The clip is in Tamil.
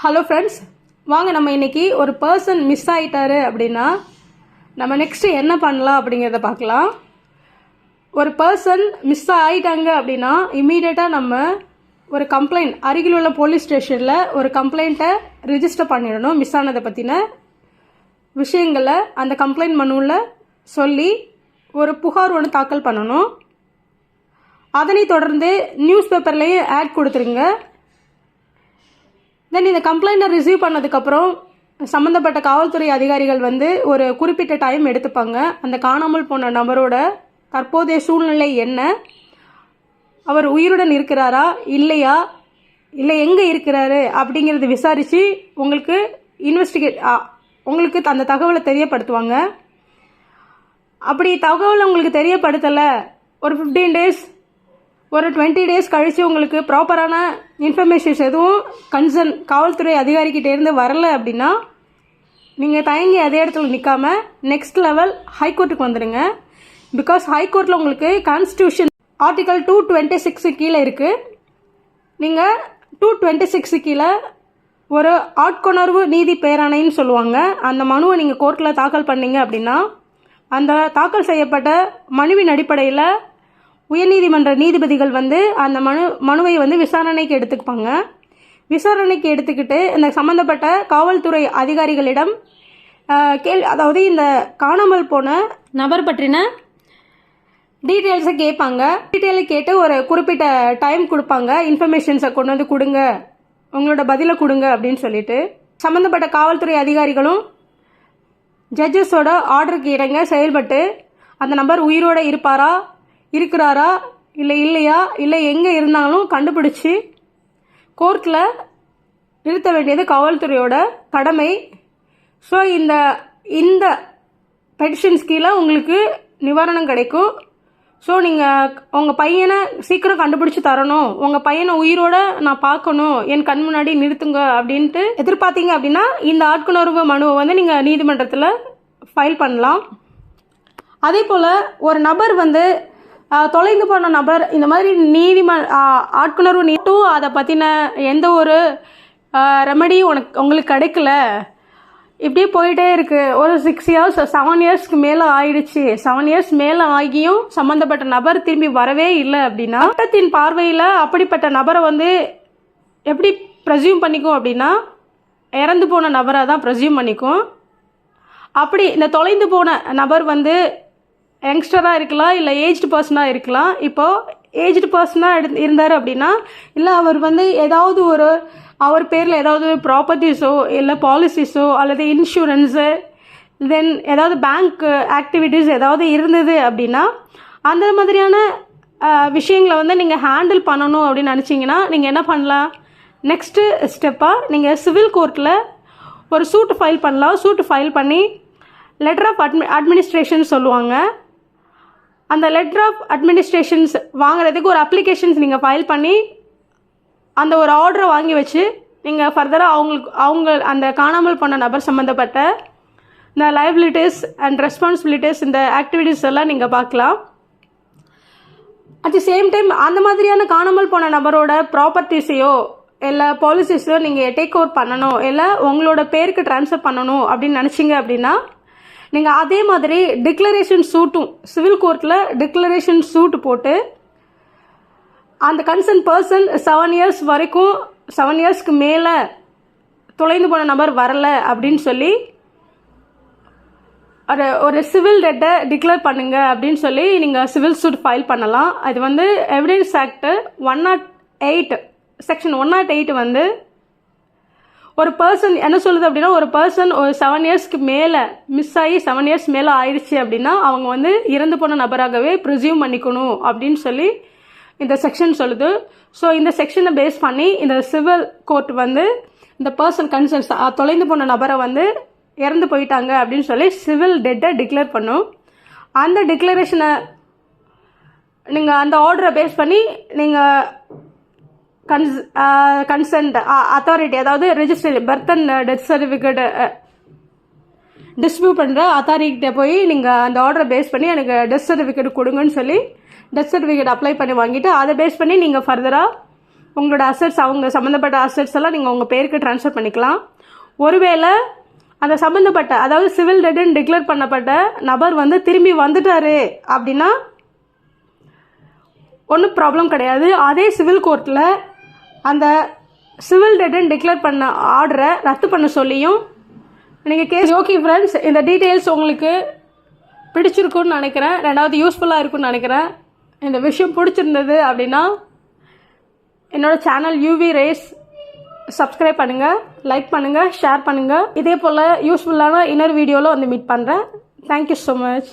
ஹலோ ஃப்ரெண்ட்ஸ் வாங்க நம்ம இன்னைக்கு ஒரு பர்சன் மிஸ் ஆகிட்டாரு அப்படின்னா நம்ம நெக்ஸ்ட்டு என்ன பண்ணலாம் அப்படிங்கிறத பார்க்கலாம். ஒரு பர்சன் மிஸ் ஆகிட்டாங்க அப்படின்னா இம்மீடியட்டாக நம்ம ஒரு கம்ப்ளைண்ட் அருகில் உள்ள போலீஸ் ஸ்டேஷனில் ஒரு கம்ப்ளைண்ட்டை ரிஜிஸ்டர் பண்ணிடணும் மிஸ் ஆனதை பற்றின விஷயங்களை அந்த கம்ப்ளைண்ட் மனுவில் சொல்லி ஒரு புகார் ஒன்று தாக்கல் பண்ணணும். அதனை தொடர்ந்து நியூஸ் பேப்பர்லேயும் ஆட் கொடுத்துருங்க. தென் இந்த கம்ப்ளைண்ட்டை ரிசீவ் பண்ணதுக்கப்புறம் சம்மந்தப்பட்ட காவல்துறை அதிகாரிகள் வந்து ஒரு குறிப்பிட்ட டைம் எடுத்துப்பாங்க. அந்த காணாமல் போன நபரோட தற்போதைய சூழ்நிலை என்ன? அவர் உயிருடன் இருக்கிறாரா? இல்லையா? இல்லை எங்கே இருக்கிறாரு? அப்படிங்கிறது விசாரித்து உங்களுக்கு இன்வெஸ்டிகேட் உங்களுக்கு அந்த தகவலை தெரியப்படுத்துவாங்க. அப்படி தகவலை உங்களுக்கு தெரியப்படுத்தலை. ஒரு ஃபிஃப்டீன் டேஸ் ஒரு டுவெண்ட்டி டேஸ் கழித்து உங்களுக்கு ப்ராப்பரான இன்ஃபர்மேஷன்ஸ் எதுவும் கன்சர்ன் காவல்துறை அதிகாரிக்கிட்டேருந்து வரல அப்படின்னா நீங்கள் தயங்கி அதே இடத்துல நிற்காம நெக்ஸ்ட் லெவல் ஹைகோர்ட்டுக்கு வந்துடுங்க பிகாஸ் ஹைகோர்ட்டில் உங்களுக்கு constitution article two twenty six கீழே இருக்குது நீங்கள் டூ டுவெண்ட்டி சிக்ஸு கீழே ஒரு ஆட்கொணர்வு நீதி பேராணைன்னு சொல்லுவாங்க. அந்த மனுவை நீங்கள் கோர்ட்டில் தாக்கல் பண்ணீங்க அப்படின்னா அந்த தாக்கல் செய்யப்பட்ட மனுவின் அடிப்படையில் உயர்நீதிமன்ற நீதிபதிகள் வந்து அந்த மனு மனுவை வந்து விசாரணைக்கு எடுத்துப்பாங்க விசாரணைக்கு எடுத்துக்கிட்டு இந்த சம்மந்தப்பட்ட காவல்துறை அதிகாரிகளிடம் கேள் அதாவது இந்த காணாமல் போன நபர் பற்றின டீட்டெயில்ஸை கேட்பாங்க. டீட்டெயிலை கேட்டு ஒரு குறிப்பிட்ட டைம் கொடுப்பாங்க. இன்ஃபர்மேஷன்ஸை கொண்டு வந்து கொடுங்க. உங்களோட பதிலை கொடுங்க அப்படின்னு சொல்லிட்டு. சம்மந்தப்பட்ட காவல்துறை அதிகாரிகளும் ஜட்ஜஸோட ஆர்டருக்கு இறங்க செயல்பட்டு அந்த நபர் உயிரோட இருப்பாரா? இருக்கிறாரா? இல்லை இல்லையா? இல்லை எங்கே இருந்தாலும் கண்டுபிடிச்சி கோர்ட்டில் நிறுத்த வேண்டியது காவல்துறையோட கடமை. ஸோ இந்த இந்த பெட்டிஷன்ஸ் கீழே உங்களுக்கு நிவாரணம் கிடைக்கும். ஸோ நீங்கள் உங்கள் பையனை சீக்கிரம் கண்டுபிடிச்சி தரணும். உங்கள் பையனை உயிரோட நான் பார்க்கணும். என் கண் முன்னாடி நிறுத்துங்க அப்படின்ட்டு எதிர்பார்த்தீங்க அப்படின்னா இந்த ஆட்குணர்வு மனுவை வந்து நீங்கள் நீதிமன்றத்தில் ஃபைல் பண்ணலாம். அதே போல் ஒரு நபர் வந்து தொலைந்து போன நபர் இந்த மாதிரி நீதிம ஆட்குணர்வு நீட்டும் அதை பற்றின எந்த ஒரு ரெமடி உனக்கு உங்களுக்கு கிடைக்கல. இப்படியே போயிட்டே இருக்குது ஒரு சிக்ஸ் இயர்ஸ் செவன் இயர்ஸ்க்கு மேலே ஆயிடுச்சு. செவன் இயர்ஸ் மேலே ஆகியும் சம்மந்தப்பட்ட நபர் திரும்பி வரவே இல்லை அப்படின்னா சட்டத்தின் பார்வையில் அப்படிப்பட்ட நபரை வந்து எப்படி ப்ரெசியூம் பண்ணிக்கும் அப்படின்னா இறந்து போன நபரை தான் ப்ரெசியூம் பண்ணிக்கும். அப்படி இந்த தொலைந்து போன நபர் வந்து யங்ஸ்டராக இருக்கலாம் இல்லை ஏஜ்டு பர்சனாக இருக்கலாம். இப்போது ஏஜ்டு பர்சனாக எடு இருந்தார் அப்படின்னா இல்லை அவர் வந்து ஏதாவது ஒரு அவர் பேரில் ஏதாவது ப்ராப்பர்ட்டிஸோ இல்லை பாலிசிஸோ அல்லது இன்சூரன்ஸு தென் ஏதாவது பேங்க் ஆக்டிவிட்டீஸ் ஏதாவது இருந்தது அப்படின்னா அந்த மாதிரியான விஷயங்களை வந்து நீங்கள் ஹேண்டில் பண்ணணும் அப்படின்னு நினச்சிங்கன்னா நீங்கள் என்ன பண்ணலாம்? நெக்ஸ்ட்டு ஸ்டெப்பாக நீங்கள் சிவில் கோர்ட்டில் ஒரு சூட்டு ஃபைல் பண்ணலாம். சூட்டு ஃபைல் பண்ணி லெட்டர் ஆஃப் அட்மி அட்மினிஸ்ட்ரேஷன் சொல்லுவாங்க. அந்த லெட்டர் ஆஃப் அட்மினிஸ்ட்ரேஷன்ஸ் வாங்குறதுக்கு ஒரு அப்ளிகேஷன்ஸ் நீங்கள் ஃபைல் பண்ணி அந்த ஒரு ஆர்டரை வாங்கி வச்சு நீங்கள் ஃபர்தராக அவங்களுக்கு அவங்க அந்த காணாமல் போன நபர் சம்மந்தப்பட்ட இந்த லைபிலிட்டிஸ் அண்ட் ரெஸ்பான்சிபிலிட்டிஸ் இந்த ஆக்டிவிட்டீஸ் எல்லாம் நீங்கள் பார்க்கலாம். அட் தி சேம் டைம் அந்த மாதிரியான காணாமல் போன நபரோட ப்ராப்பர்ட்டிஸையோ இல்லை பாலிசிஸையோ நீங்கள் டேக் ஓவர் பண்ணணும் இல்லை உங்களோட பேருக்கு ட்ரான்ஸ்ஃபர் பண்ணணும் அப்படின்னு நினச்சிங்க அப்படின்னா நீங்கள் அதே மாதிரி டிக்ளரேஷன் சூட்டும் சிவில் கோர்ட்டில் டிக்ளரேஷன் சூட் போட்டு அந்த கன்சர்ன் பர்சன் செவன் இயர்ஸ் வரைக்கும் செவன் இயர்ஸ்க்கு மேலே தொலைந்து போன நபர் வரல அப்படின்னு சொல்லி ஒரு ஒரு சிவில் டெட்டை டிக்ளேர் பண்ணுங்க அப்படின்னு சொல்லி நீங்கள் சிவில் சூட் ஃபைல் பண்ணலாம். அது வந்து evidence act one nought eight section one nought eight வந்து ஒரு பர்சன் என்ன சொல்லுது அப்படின்னா ஒரு பர்சன் ஒரு செவன் இயர்ஸ்க்கு மேலே மிஸ் ஆகி செவன் இயர்ஸ் மேலே ஆயிடுச்சு அப்படின்னா அவங்க வந்து இறந்து போன நபராகவே ப்ரிசியூம் பண்ணிக்கணும் அப்படின்னு சொல்லி இந்த செக்ஷன் சொல்லுது. ஸோ இந்த செக்ஷனை பேஸ் பண்ணி இந்த சிவில் கோர்ட் வந்து இந்த பர்சன் கன்சர்ன்ஸ் தொலைந்து போன நபரை வந்து இறந்து போயிட்டாங்க அப்படின்னு சொல்லி சிவில் டெட்டை டிக்ளேர் பண்ணும். அந்த டிக்ளரேஷனை நீங்கள் அந்த ஆர்டரை பேஸ் பண்ணி நீங்கள் கன்ஸ் கன்சென்ட் அத்தாரிட்டி அதாவது register birth and death certificate distribute பண்ணுற அத்தாரிட்டிகிட்ட போய் நீங்கள் அந்த ஆர்டரை பேஸ் பண்ணி எனக்கு டெத் சர்டிஃபிகேட் கொடுங்கன்னு சொல்லி டெத் சர்டிஃபிகேட் அப்ளை பண்ணி வாங்கிட்டு அதை பேஸ் பண்ணி நீங்கள் ஃபர்தராக உங்களோட அசட்ஸ் அவங்க சம்மந்தப்பட்ட அசட்ஸ் எல்லாம் நீங்கள் உங்கள் பேருக்கு ட்ரான்ஸ்ஃபர் பண்ணிக்கலாம். ஒருவேளை அந்த சம்மந்தப்பட்ட அதாவது சிவில் டெட்டுன்னு டிக்ளேர் பண்ணப்பட்ட நபர் வந்து திரும்பி வந்துட்டாரு அப்படின்னா ஒன்றும் ப்ராப்ளம் கிடையாது. அதே சிவில் கோர்ட்டில் அந்த சிவில் டெட்டுன்னு டிக்ளேர் பண்ண ஆர்டரை ரத்து பண்ண சொல்லியும் நீங்கள் கேஸ் ஓகே ஃப்ரெண்ட்ஸ் இந்த டீட்டெயில்ஸ் உங்களுக்கு பிடிச்சிருக்குன்னு நினைக்கிறேன். ரெண்டாவது யூஸ்ஃபுல்லாக இருக்கும்னு நினைக்கிறேன். இந்த விஷயம் பிடிச்சிருந்தது அப்படின்னா என்னோட சேனல் யூவி ரேஸ் சப்ஸ்கிரைப் பண்ணுங்கள் லைக் பண்ணுங்கள் ஷேர் பண்ணுங்கள் இதே போல் யூஸ்ஃபுல்லான இன்னொரு வீடியோவில் வந்து மீட் பண்ணுறேன் தேங்க்யூ ஸோ மச்